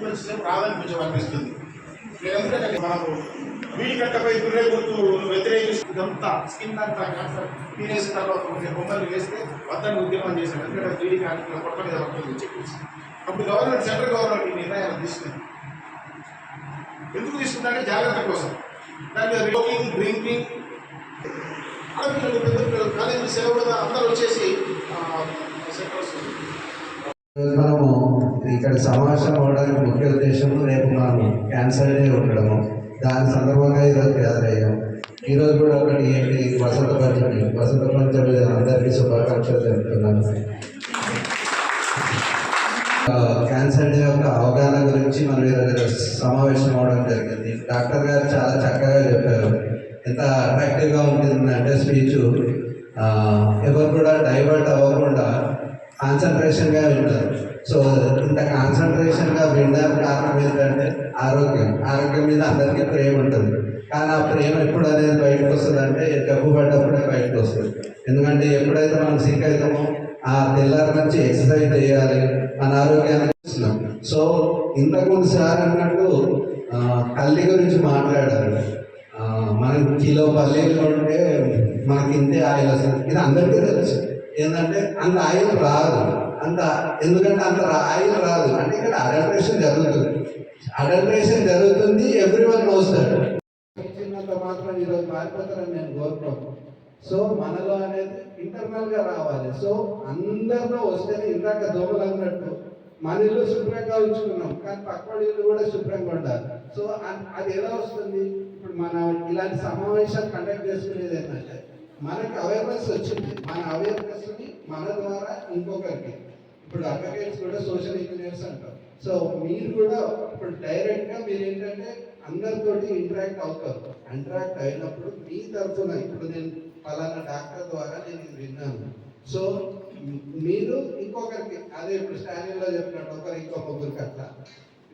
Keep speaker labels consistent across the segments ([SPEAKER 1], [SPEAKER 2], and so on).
[SPEAKER 1] Influence వస్తుందా కొంచెం అనిపిస్తుంది. ఎందుకంటే మనము వీడి కట్టపై గుర్రే గుర్తు వ్యతిరేకిస్తూ ఇదంతా స్కిన్ అంతా క్యాన్సర్ తీరేసిన తర్వాత కొన్ని బొమ్మలు వేస్తే వద్దని ఉద్యమం చేశాను ఎందుకంటే వీడి కానీ పొట్ట మీద పడుతుంది చెప్పేసి. అప్పుడు గవర్నమెంట్ సెంట్రల్ గవర్నమెంట్ ఈ నిర్ణయాలు తీసుకుంది ఎందుకు తీసుకుందంటే జాగ్రత్త కోసం. దాని మీద డ్రింకింగ్ డ్రింకింగ్ ఆడపిల్లలు పెద్ద పిల్లలు కాలేజీ సెలవు అందరూ వచ్చేసి సెంటర్స్
[SPEAKER 2] మనము ఇక్కడ సమావేశం అవడానికి ముఖ్య ఉద్దేశం రేపు మనము క్యాన్సర్ డే ఉండడము. దాని సందర్భంగా ఈరోజు గ్యాదర్ అయ్యాం ఈరోజు కూడా ఒకటి ఏంటి? వసంత పంచమి. వసంత పంచమి అందరికీ శుభాకాంక్షలు తెలుపుతున్నాను. క్యాన్సర్ డే యొక్క అవగాహన గురించి మనం ఈరోజు సమావేశం అవడం జరిగింది. డాక్టర్ గారు చాలా చక్కగా చెప్పారు. ఎంత అట్రాక్టివ్గా ఉంటుందంటే స్పీచ్. ఎవరు కూడా డైవర్ట్ అవ్వకుండా కాన్సన్ట్రేషన్గా వింటారు సో ఇంత కాన్సన్ట్రేషన్గా వినడానికి కారణం ఏంటంటే ఆరోగ్యం. ఆరోగ్యం మీద అందరికీ ప్రేమ ఉంటుంది. కానీ ఆ ప్రేమ ఎప్పుడు అనేది బయటకు వస్తుంది అంటే డబ్బు పడ్డప్పుడే బయటకు వస్తుంది. ఎందుకంటే ఎప్పుడైతే మనం సిక్ అవుతామో ఆ తెల్లారి నుంచి ఎక్సర్సైజ్ చేయాలి. మన ఆరోగ్యాన్ని చూస్తున్నాం. సో ఇంతకుముందు సార్ అన్నట్టు తల్లి గురించి మాట్లాడారు. మనకి మనం కిలో పల్లీలు ఉంటే మనకి ఇంతే ఆయిల్ వస్తుంది. ఇది అందరికీ తెలుసు. ఏంటంటే అంత ఆయిల్ రాదు. అంత ఎందుకంటే అంత ఆయిల్ రాదు. అంటే ఇక్కడ అడల్ట్రేషన్ జరుగుతుంది. అడల్ట్రేషన్ జరుగుతుంది ఎవ్రీ వన్ నోస్తాడు చిన్నంత మాత్రం ఈరోజు మారిపోతారని నేను కోరుకోను. సో మనలో అనేది ఇంటర్నల్గా రావాలి. సో అందరిలో వస్తేనే ఇందాక దోమలు అన్నట్టు మన ఇల్లు శుభ్రంగా ఉంచుకున్నాం కానీ పక్కవాడి ఇల్లు కూడా శుభ్రంగా ఉండాలి. సో అది ఎలా వస్తుంది? ఇప్పుడు మన ఇలాంటి సమావేశాలు కండక్ట్ చేసుకునేది ఏంటంటే మనకి అవేర్నెస్ వచ్చింది. మన అవేర్నెస్ని మన ద్వారా ఇంకొకరికి ఇప్పుడు అడ్వకేట్స్ కూడా సోషల్ ఇంజనీర్స్ అంటారు. సో మీరు కూడా ఇప్పుడు డైరెక్ట్గా మీరు ఏంటంటే అందరితోటి ఇంటరాక్ట్ అవుతారు. ఇంటరాక్ట్ అయినప్పుడు మీ తరఫున ఇప్పుడు నేను పలానా డాక్టర్ ద్వారా నేను ఇది విన్నాను. సో మీరు ఇంకొకరికి అదే ఇప్పుడు స్టాండింగ్లో చెప్పినట్టు ఒకరు ఇంకో ముగ్గురికి అట్లా.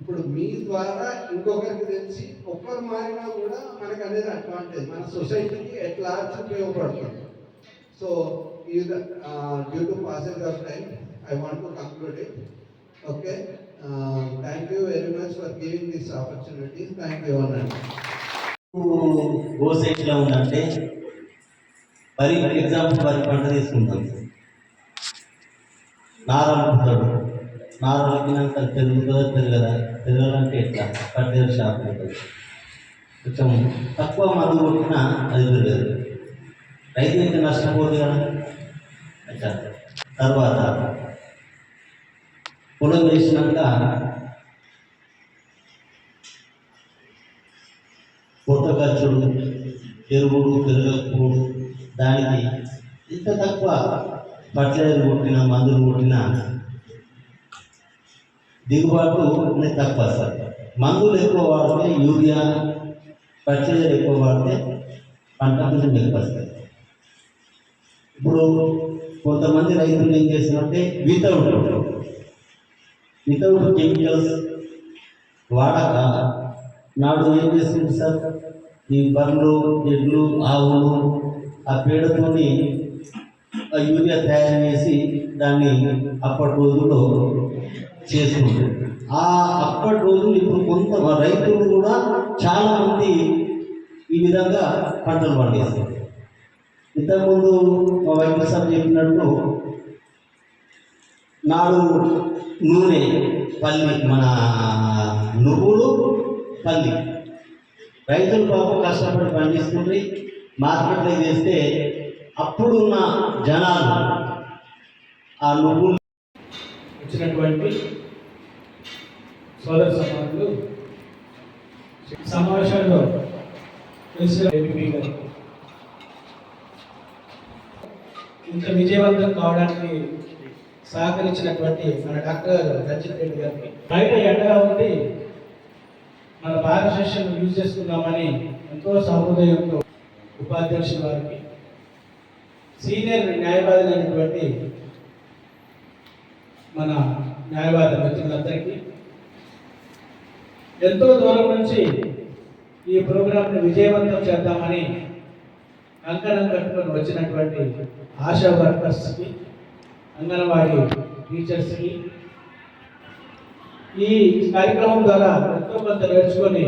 [SPEAKER 2] ఇప్పుడు మీ ద్వారా ఇంకొకరికి తెలిసి ఒక్కరు మారినా కూడా మనకు అనేది అడ్వాంటేజ్ మన సొసైటీకి ఎట్లా ఉపయోగపడుతుంది. సో ఈ due to passes of time I want to conclude it. Okay, uh, thank you very much for giving this opportunity. Thank you, Anand.
[SPEAKER 3] ఓ ఉందంటే వరి ఎగ్జాంపుల్ పది పంట తీసుకుంటాం. నార అమ్ముతాడు నార అమ్మినాక పెరుగుతుందా పెరగదా పెరగాలంటే ఎట్లా? పట్టేది షాప్ ఉంటుంది కొంచెం తక్కువ మందు కొట్టినా అది పెరగదు రైతు అయితే నష్టపోదు కదా. అచ్చా. తర్వాత పొలం వేసినాక కొత్త ఖర్చులు ఎరువులు పెరగకపోడు దానికి ఇంత తక్కువ ఫర్టిలైజర్ కొట్టిన మందులు కొట్టిన దిగుబాటు తక్కువ సార్ మందులు ఎక్కువ వాడితే యూరియా ఫర్టిలైజర్ ఎక్కువ వాడితే పంట కొంచెం మెరుగుపరుస్తుంది ఇప్పుడు కొంతమంది రైతులు ఏం చేస్తున్నారంటే వితౌట్ వితౌట్ కెమికల్స్ వాడక. నాడు ఏం చేస్తుంది సార్? ఈ బర్రెలు ఎడ్లు ఆవులు ఆ పేడతోని ఆ యూరియా తయారు చేసి దాన్ని అప్పటి రోజుల్లో చేసుకుంటారు. ఆ అప్పటి రోజులు ఇప్పుడు కొంత రైతులు కూడా చాలామంది ఈ విధంగా పంటలు పండిస్తారు. ఇంతకుముందు మా వైద్య సార్ చెప్పినట్టు నాలుగు నూనె పల్లి మన నువ్వులు పల్లి. రైతులు పాపం కష్టపడి పండిస్తుంటే మార్కెట్లో చేస్తే అప్పుడున్న జనాలు ఆ నువ్వులు
[SPEAKER 4] వచ్చినటువంటి సోదర సమానులు సమావేశంలో ఇంత విజయవంతం కావడానికి సహకరించినటువంటి మన డాక్టర్ రంజిత్ రెడ్డి గారికి. బయట ఎండగా ఉండి మన భారత సెషన్ యూజ్ చేసుకుందామని ఎంతో సహృదయంతో ఉపాధ్యక్షుల వారికి సీనియర్ న్యాయవాది అయినటువంటి మన న్యాయవాద మిత్రులందరికీ ఎంతో దూరం నుంచి ఈ ప్రోగ్రాంని విజయవంతం చేద్దామని కంకణం కట్టుకొని వచ్చినటువంటి ఆశా వర్కర్స్కి అంగన్వాడీ టీచర్స్కి ఈ కార్యక్రమం ద్వారా ఎంతో కొంత నేర్చుకొని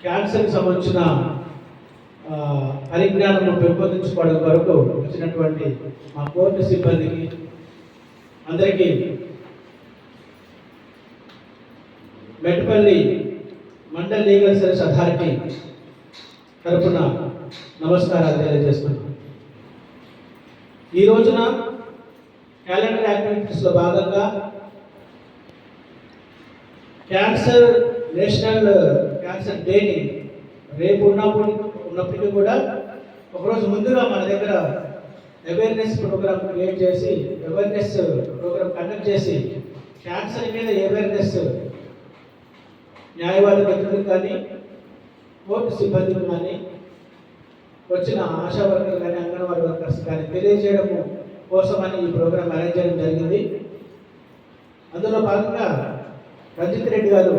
[SPEAKER 4] క్యాన్సర్కి సంబంధించిన పరిజ్ఞానం పెంపొందించుకోవడం వరకు వచ్చినటువంటి మా కోర్టు సిబ్బందికి అందరికీ Metpalli mandal legal service authority తరఫున నమస్కారాలు తెలియజేస్తున్నాను. ఈ రోజున క్యాలెండర్ యాక్టివిటీస్లో భాగంగా క్యాన్సర్ నేషనల్ క్యాన్సర్ డేని రేపు ఉన్నప్పుడు ఉన్నప్పటికీ కూడా ఒకరోజు ముందుగా మన దగ్గర అవేర్నెస్ ప్రోగ్రామ్ క్రియేట్ చేసి అవేర్నెస్ ప్రోగ్రామ్ కండక్ట్ చేసి క్యాన్సర్ మీద అవేర్నెస్ న్యాయవాది మిత్రులకు కానీ కోర్టు సిబ్బందికి కానీ వచ్చిన ఆశా వర్కర్లు కానీ అంగన్వాడీ వర్కర్స్ కానీ తెలియజేయడము కోసమని ఈ ప్రోగ్రామ్ అరేంజ్ చేయడం జరిగింది. అందులో భాగంగా రంజిత్ రెడ్డి గారు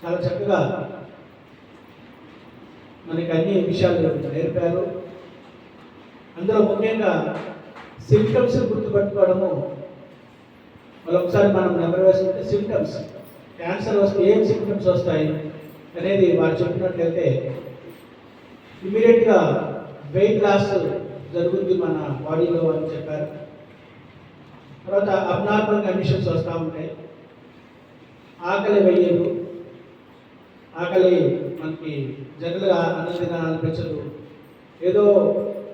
[SPEAKER 4] చాలా చక్కగా మనకి అన్ని విషయాలు నేర్పారు. అందులో ముఖ్యంగా సిమ్టమ్స్ గుర్తుపెట్టుకోవడము. ఒకసారి మనం నెంబర్ వేసుకుంటే సిమ్టమ్స్ క్యాన్సర్ వస్తే ఏం సిమ్టమ్స్ వస్తాయి అనేది వారు చెప్పినట్లయితే ఇమీడియట్గా వెయిట్ లాస్ జరుగుతుంది మన బాడీలో అని చెప్పారు. తర్వాత అబ్నార్మల్ కండిషన్స్ వస్తూ ఉంటాయి. ఆకలి వెయ్యదు ఆకలి మనకి జనరల్గా అన్నం తినాలనిపించదు ఏదో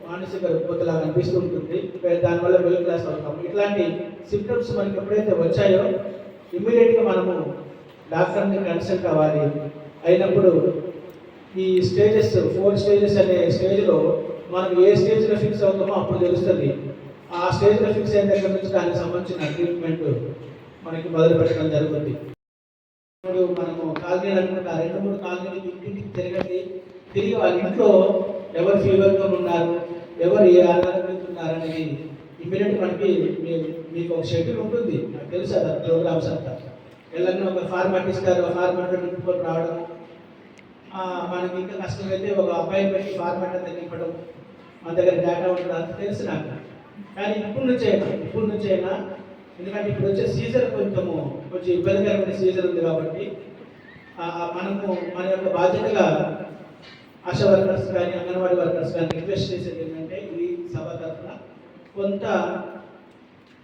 [SPEAKER 4] మానసిక రుగ్మతలాగా అనిపిస్తూ ఉంటుంది దానివల్ల మిడిల్ క్లాస్ అవుతాం ఇట్లాంటి సిమ్టమ్స్ మనకి ఎప్పుడైతే వచ్చాయో ఇమ్మీడియట్గా మనము డాక్టర్ని కన్సల్ట్ అవ్వాలి. అయినప్పుడు ఈ స్టేజెస్ ఫోర్ స్టేజెస్ అనే స్టేజ్లో మనం ఏ స్టేజ్లో ఫిక్స్ అవుతామో అప్పుడు తెలుస్తుంది. ఆ స్టేజ్లో ఫిక్స్ అయిన దగ్గర నుంచి దానికి సంబంధించిన ట్రీట్మెంట్ మనకి మొదలు పెట్టడం జరుగుతుంది. ఇప్పుడు మనము కాలనీలు అనుకుంటే రెండు మూడు కాలనీలు ఇంటింటికి తిరగండి. తిరిగి వాళ్ళ ఇంట్లో ఎవరు ఫీవర్తో ఉన్నారు ఎవరు ఏ ఆరోగ్యంతో అనేది ఇమ్మీడియట్ మనకి మీకు ఒక షెడ్యూల్ ఉంటుంది. నాకు తెలుసు అది ప్రోగ్రామ్స్ అంతా. వెళ్ళని ఒక ఫార్మాట్ ఇస్తారు ఆ ఫార్మాట్ రావడం మనకి ఇంకా కష్టమైతే ఒక అబ్బాయి పెట్టి ఫార్మాట్ తగ్గిపడం మన దగ్గర డేటా ఉంటుంది అంత తెలుసు నాకు. కానీ ఇప్పుడు నుంచి అయినా ఇప్పుడు నుంచి అయినా ఎందుకంటే ఇప్పుడు వచ్చే సీజన్ కొంచెము కొంచెం ఇబ్బందికరమైన సీజన్ ఉంది కాబట్టి మనకు మనము మన యొక్క బాధ్యతగా ఆశా వర్కర్స్ కానీ అంగన్వాడీ వర్కర్స్ కానీ రిక్వెస్ట్ చేసేది ఏంటంటే ఈ సభ తరఫున కొంత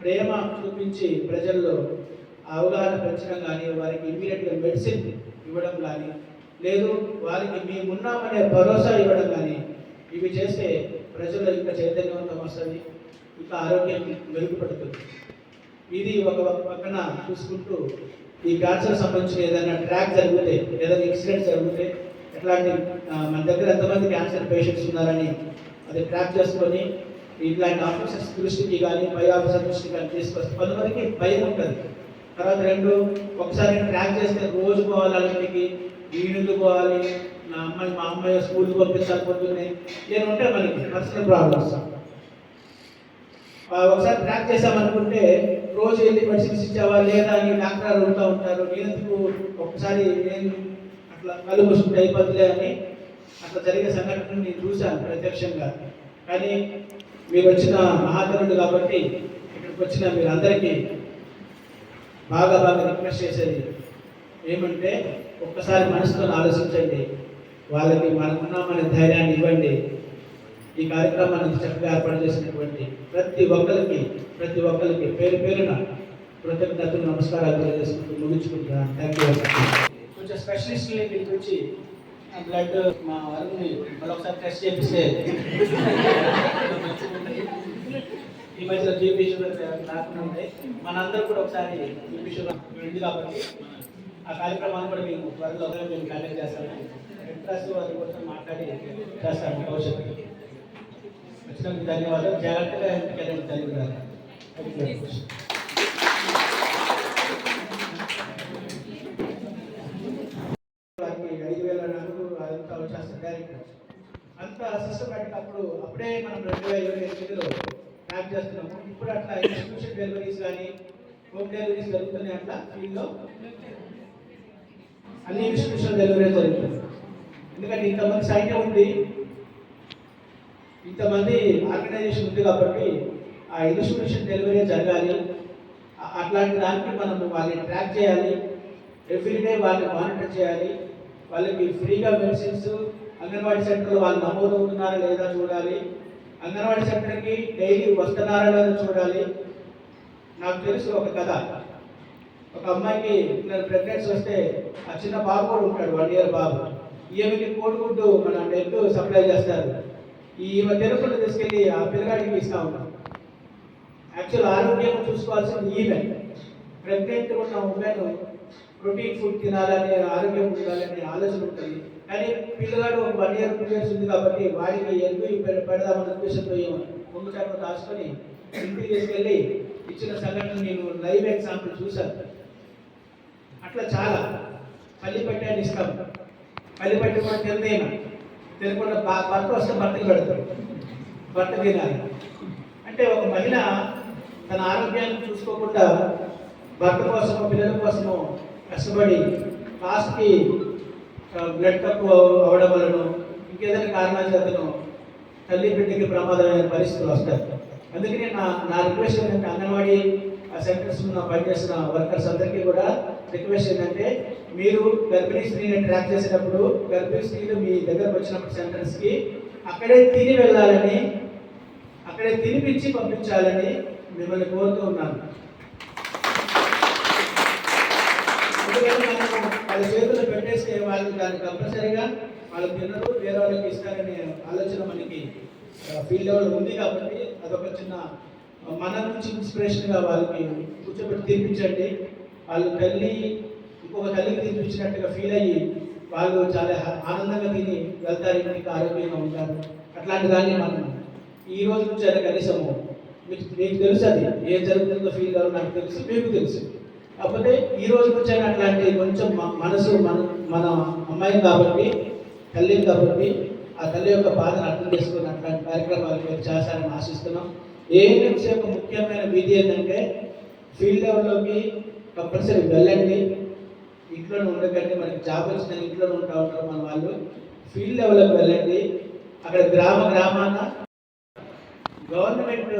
[SPEAKER 4] ప్రేమ చూపించి ప్రజల్లో అవగాహన పెంచడం కానీ వారికి ఇమీడియట్గా మెడిసిన్ ఇవ్వడం కానీ లేదు వారికి మేమున్నామనే భరోసా ఇవ్వడం కానీ ఇవి చేస్తే ప్రజలు ఇంకా చైతన్యవంతం వస్తుంది ఇంకా ఆరోగ్యం మెరుగుపడుతుంది. ఇది ఒక పక్కన చూసుకుంటూ ఈ క్యాన్సర్ సంబంధించిన ఏదైనా ట్రాక్ జరిగితే ఏదైనా ఇన్సిడెంట్ జరిగితే ఎట్లాంటి మన దగ్గర ఎంతమంది క్యాన్సర్ పేషెంట్స్ ఉన్నారని అది ట్రాక్ చేసుకొని ఇట్లాంటి ఆఫీసర్స్ దృష్టికి కానీ పై ఆఫీసర్ దృష్టికి కానీ తీసుకొస్తే కొంతమందికి భయం ఉంటుంది. తర్వాత రెండు ఒకసారి ట్రాక్ చేస్తే రోజు పోవాలి అలాంటికి పోవాలి నా అమ్మాయి మా అమ్మాయి స్కూల్కి పంపిస్తారు పొద్దున్నే. నేను ఉంటే మనకి పర్సనల్ ప్రాబ్లమ్స్ ఒకసారి ట్రాక్ చేసామనుకుంటే రోజు వెళ్ళి మెడిసిన్స్ ఇచ్చావా లేదా అని డాక్టర్ అడుగుతూ ఉంటారు. నేనెందుకు ఒకసారి నేను అట్లా కళ్ళు మూసుకుంటే అయిపోతుందిలే అని అట్లా జరిగే సంఘటన నేను చూశాను ప్రత్యక్షంగా. కానీ మీరు వచ్చిన మహాతరుడు కాబట్టి ఇక్కడికి వచ్చిన మీరు అందరికీ బాగా బాగా రిక్వెస్ట్ చేసేది ఏమంటే ఒక్కసారి మనసుతో ఆలోచించండి. వాళ్ళకి మనకున్నామనే ధైర్యాన్ని ఇవ్వండి. ఈ కార్యక్రమాన్ని చక్కగా ఏర్పాటు చేసినటువంటి ప్రతి ఒక్కరికి ప్రతి ఒక్కరికి పేరు పేరున కృతజ్ఞతలు నమస్కారాలు తెలియజేసుకుంటూ ముగించుకుంటున్నాను థ్యాంక్ యూ కొంచెం స్పెషలిస్ట్ని పిలిపించి బ్లడ్ మా వారిని మరొకసారి టెస్ట్ చేపిస్తే ఈ మధ్యలో జీపీ షుగర్ రాకుండా ఉంటాయి మనందరూ కూడా ఒకసారి జీపీ షుగర్ ఉంది కాబట్టి ఆ కార్యక్రమాన్ని కూడా మేము త్వరలో మేము కండక్ట్ చేస్తాము. ఇంట్రెస్ట్ వారి కోసం మాట్లాడి చేస్తాము భవిష్యత్తు వచ్చినందుకు ధన్యవాదాలు. జాగ్రత్తగా ఎంపికైన ధన్యవాదాలు. Thank ఐదు వేల నాలుగు అదంతా వచ్చేస్తుంది డైరెక్ట్. అంతా సిస్టమేటిక్ అప్పుడు అప్పుడే మనం రెండు వేల ఇరవై ఎనిమిదిలో ట్రాక్ చేస్తున్నాము. ఇప్పుడు అట్లా ఇన్స్టిట్యూషన్ డెలివరీస్ కానీ హోమ్ డెలివరీస్ జరుగుతున్నాయి అట్లా ఫీల్డ్లో అన్ని ఇన్స్టిట్యూషన్ డెలివరీ జరుగుతుంది ఎందుకంటే ఇంతమంది సంఖ్య ఉంది ఇంతమంది ఆర్గనైజేషన్ ఉంది కాబట్టి ఆ ఇన్స్టిట్యూషన్ డెలివరీ జరగాలి. అట్లాంటి దానికి మనం వాళ్ళని ట్రాక్ చేయాలి. ఎవ్రీడే వాళ్ళని మానిటర్ చేయాలి. వాళ్ళకి ఫ్రీగా మెడిసిన్స్ అంగన్వాడీ సెంటర్లో వాళ్ళు నమోదు అవుతున్నారా లేదా చూడాలి. అంగన్వాడీ సెంటర్కి డైలీ వస్తున్నారా లేదా చూడాలి. నాకు తెలుసు ఒక కథ. ఒక అమ్మాయికి ప్రెగ్నెన్సీ వస్తే ఆ చిన్న బాబు కూడా ఉంటాడు వన్ ఇయర్ బాబు. ఈమెకి కోడిగుడ్డు మన నెట్ సప్లై చేస్తారు. ఈమె తెలుపులు తీసుకెళ్ళి ఆ పిల్లగాడికి ఇస్తూ ఉంటాం యాక్చువల్ ఆరోగ్యం చూసుకోవాల్సింది ఈమె. ప్రెగ్నెంట్ ఉన్న ఉమెన్ ప్రోటీన్ ఫుడ్ తినాలని ఆరోగ్యం ఉండాలని ఆలోచన ఉంటుంది. కానీ పిల్లగాడు వన్ ఇయర్ టూ ఇయర్స్ ఉంది కాబట్టి వాడికి ఎందుకు పె- పెడదామన్న ఉద్దేశంతో ముందు టైంలో దాచుకొని ఇంటికి తీసుకెళ్ళి ఇచ్చిన సంఘటన నేను లైవ్ ఎగ్జాంపుల్ చూశాను. అట్లా చాలా. పల్లి అని ఇస్తాం పల్లి పట్టి కూడా తినదేమో తినకుండా భర్త వస్తే భర్తకి పెడతాడు. భర్త తినాలి. అంటే ఒక మహిళ తన ఆరోగ్యాన్ని చూసుకోకుండా భర్త కోసము పిల్లల కోసము కష్టపడి లాస్ట్కి బ్లడ్ తక్కువ అవడం వలన ఇంకేదైనా కారణాల చేతను తల్లి బిడ్డకి ప్రమాదమైన పరిస్థితులు వస్తాయి. అందుకని నా నా రిక్వెస్ట్ ఏంటంటే అంగన్వాడీ ఆ సెంటర్స్ ఉన్న పనిచేస్తున్న వర్కర్స్ అందరికీ కూడా రిక్వెస్ట్ ఏంటంటే మీరు గర్భిణీ స్త్రీని ట్రాక్ చేసేటప్పుడు గర్భిణీ స్త్రీలు మీ దగ్గరకు వచ్చినప్పుడు సెంటర్స్కి అక్కడే తిని వెళ్ళాలని అక్కడే తినిపించి పంపించాలని మిమ్మల్ని కోరుతూ ఉన్నాను. వాళ్ళ చేతులు పెట్టేస్తే వాళ్ళు దాన్ని కంపల్సరీగా వాళ్ళు తినరు వేరే వాళ్ళకి ఇస్తారనే ఆలోచన మనకి ఫీల్డ్ లెవెల్ ఉంది కాబట్టి అదొక చిన్న మన నుంచి ఇన్స్పిరేషన్గా వాళ్ళకి కూర్చోబెట్టి తినిపించండి వాళ్ళు తల్లి ఇంకొక తల్లికి తినిపించినట్టుగా ఫీల్ అయ్యి వాళ్ళు చాలా ఆనందంగా తిని వెళ్తారు ఇంటికి ఆరోగ్యంగా ఉంటారు. అట్లాంటి దాన్ని మనం ఈ రోజు నుంచి అయినా కనీసము మీకు మీకు తెలుసు అది. ఏం జరుగుతుందో ఫీల్ కావాలో నాకు తెలుసు మీకు తెలుసు. కాకపోతే ఈ రోజు నుంచి అయినా అట్లాంటి కొంచెం మనసు మన మన అమ్మాయి కాబట్టి తల్లి కాబట్టి ఆ తల్లి యొక్క బాధను అర్థం చేసుకుని అట్లాంటి కార్యక్రమాలు మీరు చేస్తారని ఆశిస్తున్నాం. ఏఎన్ఎంసీ యొక్క ముఖ్యమైన విధి ఏంటంటే ఫీల్డ్ లెవెల్లోకి కంపల్సరీ వెళ్ళండి ఇంట్లోనే ఉండకండి మనకి జాబ్ వచ్చిన ఇంట్లోనే ఉంటా ఉంటారు మన వాళ్ళు. ఫీల్డ్ లెవెల్కి వెళ్ళండి. అక్కడ గ్రామ గ్రామాన గవర్నమెంట్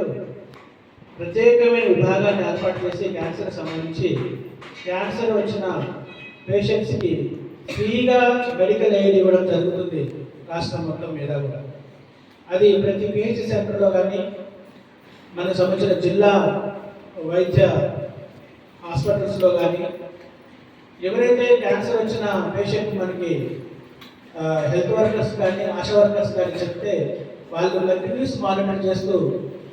[SPEAKER 4] ప్రత్యేకమైన విభాగాన్ని ఏర్పాటు చేసి క్యాన్సర్ సంబంధించి క్యాన్సర్ వచ్చిన పేషెంట్స్కి ఫ్రీగా మెడికల్ ఎయిడ్ ఇవ్వడం జరుగుతుంది రాష్ట్రం మొత్తం మీద కూడా. అది ప్రతి పిహెచ్ సెంటర్లో కానీ మనకు సంబంధించిన జిల్లా వైద్య హాస్పిటల్స్లో కానీ ఎవరైతే క్యాన్సర్ వచ్చిన పేషెంట్ మనకి హెల్త్ వర్కర్స్ కానీ ఆశా వర్కర్స్ కానీ చెప్తే వాళ్ళు కంటిన్యూస్ మానిటర్ చేస్తూ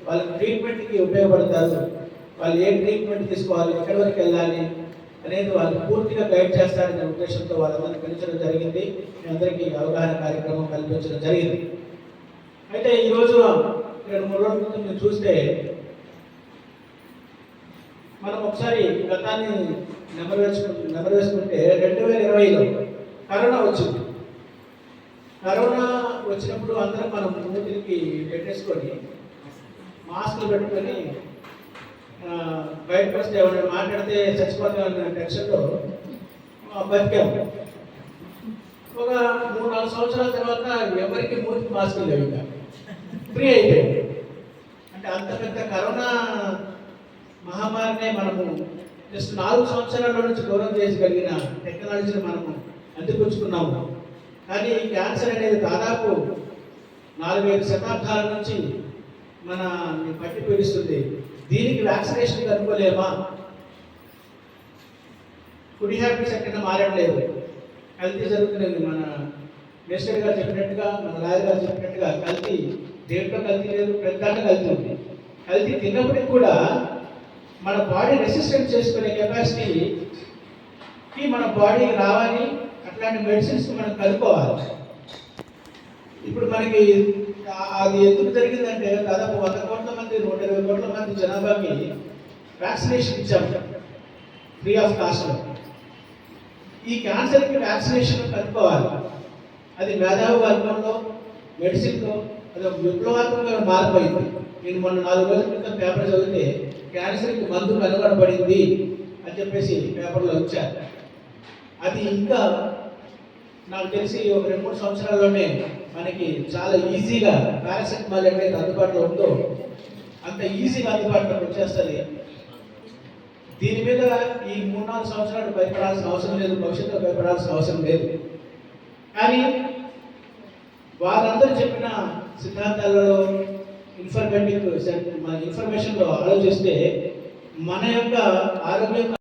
[SPEAKER 4] వాళ్ళ ట్రీట్మెంట్కి ఉపయోగపడతారు. వాళ్ళు ఏ ట్రీట్మెంట్ తీసుకోవాలి ఎక్కడి వరకు వెళ్ళాలి అనేది వాళ్ళు పూర్తిగా గైడ్ చేస్తారనే ఉద్దేశంతో వాళ్ళందరినీ పిలిచడం జరిగింది. మీ అందరికీ అవగాహన కార్యక్రమం కల్పించడం జరిగింది. అయితే ఈరోజు రెండు మూడు రోజుల ముందు మీరు చూస్తే మనం ఒకసారి గతాన్ని నెమరు వేసుకుంటే నెమరు వేసుకుంటే రెండు వేల ఇరవైలో కరోనా వచ్చింది. కరోనా వచ్చినప్పుడు అందరం మనం మూతికి పెట్టేసుకొని మాస్కులు పెట్టుకొని బయటకు వస్తే ఎవరైనా మాట్లాడితే చచ్చిపోతామన్న టెన్షన్లో ఆ, బతికాము ఒక మూడు నాలుగు సంవత్సరాల తర్వాత ఎవరికి మూతికి మాస్కులు లేవు ఇంకా. ఫ్రీ అయిపోయింది అంటే అంత పెద్ద కరోనా మహమ్మారినే మనము జస్ట్ నాలుగు సంవత్సరాల నుంచి దూరం చేయగలిగిన టెక్నాలజీని మనము అందిపుచ్చుకున్నాము కానీ ఈ క్యాన్సర్ అనేది దాదాపు నాలుగైదు శతాబ్దాల నుంచి మన పట్టి పీడిస్తుంది దీనికి వ్యాక్సినేషన్ కనుక్కోలేమా కుడి హ్యాబిట్స్ ఎక్కడ మారట్లేదు. కల్తీ జరుగుతున్నది మన మినిస్టర్ గారు చెప్పినట్టుగా మన రాజు గారు చెప్పినట్టుగా కల్తీ దేంట్లో కల్తీ లేదు ప్రతి దాంట్లో కల్తీ ఉంది. కల్తీ తిన్నప్పటికి కూడా మన బాడీ రెసిస్టెంట్ చేసుకునే కెపాసిటీకి మన బాడీకి రావాలి అట్లాంటి మెడిసిన్స్ మనం కలుపుకోవాలి ఇప్పుడు మనకి అది ఎందుకు జరిగిందంటే దాదాపు వంద కోట్ల మంది నూట ఇరవై కోట్ల మంది జనాభాకి వ్యాక్సినేషన్ ఇచ్చాం. ఫ్రీ ఆఫ్ కాస్ట్లో ఈ క్యాన్సర్కి వ్యాక్సినేషన్ కలుపుకోవాలి అది మేధావి వర్గంలో మెడిసిన్లో అది ఒక విప్లవాత్మకంగా మారిపోయింది. నేను మొన్న నాలుగు రోజుల క్రితం పేపర్ చదివితే క్యాన్సర్కి మందు కనుగొనబడింది అని చెప్పేసి పేపర్లో వచ్చారు అది ఇంకా నాకు తెలిసి ఒక రెండు మూడు సంవత్సరాల్లోనే మనకి చాలా ఈజీగా పారాసెటమాల్ ఎట్లయితే అందుబాటులో ఉందో అంత ఈజీగా అందుబాటులోకి వచ్చేస్తుంది. దీని మీద ఈ మూడు నాలుగు సంవత్సరాలు భయపడాల్సిన అవసరం లేదు భవిష్యత్తులో భయపడాల్సిన అవసరం లేదు. కానీ వారందరూ చెప్పిన సిద్ధాంతాలలో ఇన్ఫర్మేటివ్ మన ఇన్ఫర్మేషన్లో ఆలోచిస్తే మన యొక్క ఆరోగ్యం